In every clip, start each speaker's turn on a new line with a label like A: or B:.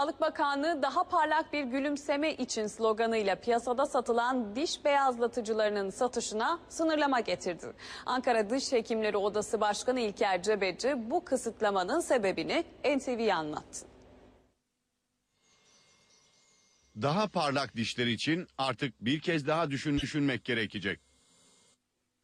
A: Sağlık Bakanlığı daha parlak bir gülümseme için sloganıyla piyasada satılan diş beyazlatıcılarının satışına sınırlama getirdi. Ankara Diş Hekimleri Odası Başkanı İlker Cebeci bu kısıtlamanın sebebini NTV'ye anlattı.
B: Daha parlak dişler için artık bir kez daha düşün, düşünmek gerekecek.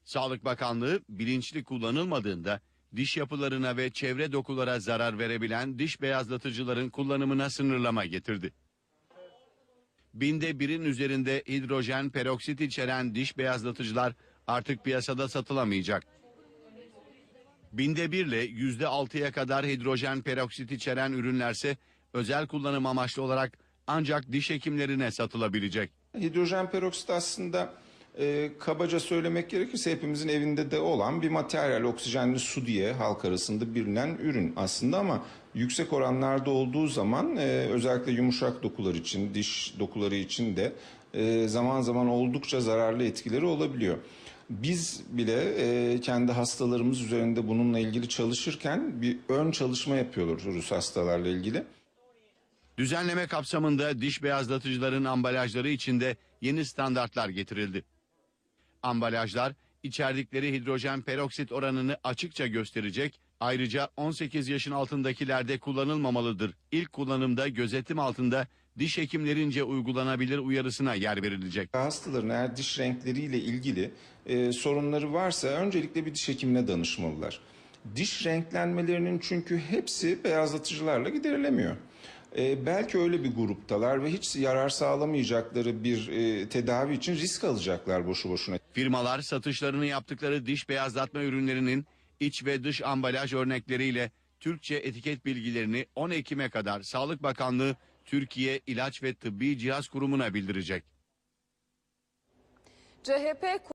B: Sağlık Bakanlığı bilinçli kullanılmadığında diş yapılarına ve çevre dokulara zarar verebilen diş beyazlatıcıların kullanımına sınırlama getirdi. Binde birin üzerinde hidrojen peroksit içeren diş beyazlatıcılar artık piyasada satılamayacak. Binde birle yüzde altıya kadar hidrojen peroksit içeren ürünlerse özel kullanım amaçlı olarak ancak diş hekimlerine satılabilecek.
C: Hidrojen peroksit aslında e, kabaca söylemek gerekirse hepimizin evinde de olan bir materyal oksijenli su diye halk arasında bilinen ürün aslında ama yüksek oranlarda olduğu zaman e, özellikle yumuşak dokular için diş dokuları için de e, zaman zaman oldukça zararlı etkileri olabiliyor. Biz bile e, kendi hastalarımız üzerinde bununla ilgili çalışırken bir ön çalışma yapıyoruz hastalarla ilgili.
B: Düzenleme kapsamında diş beyazlatıcıların ambalajları içinde yeni standartlar getirildi. Ambalajlar içerdikleri hidrojen peroksit oranını açıkça gösterecek. Ayrıca 18 yaşın altındakilerde kullanılmamalıdır. İlk kullanımda gözetim altında diş hekimlerince uygulanabilir uyarısına yer verilecek.
C: Hastaların eğer diş renkleriyle ilgili e, sorunları varsa öncelikle bir diş hekimine danışmalılar. Diş renklenmelerinin çünkü hepsi beyazlatıcılarla giderilemiyor. E, belki öyle bir gruptalar ve hiç yarar sağlamayacakları bir e, tedavi için risk alacaklar boşu boşuna.
B: Firmalar satışlarını yaptıkları diş beyazlatma ürünlerinin iç ve dış ambalaj örnekleriyle Türkçe etiket bilgilerini 10 Ekim'e kadar Sağlık Bakanlığı Türkiye İlaç ve Tıbbi Cihaz Kurumu'na bildirecek.
A: CHP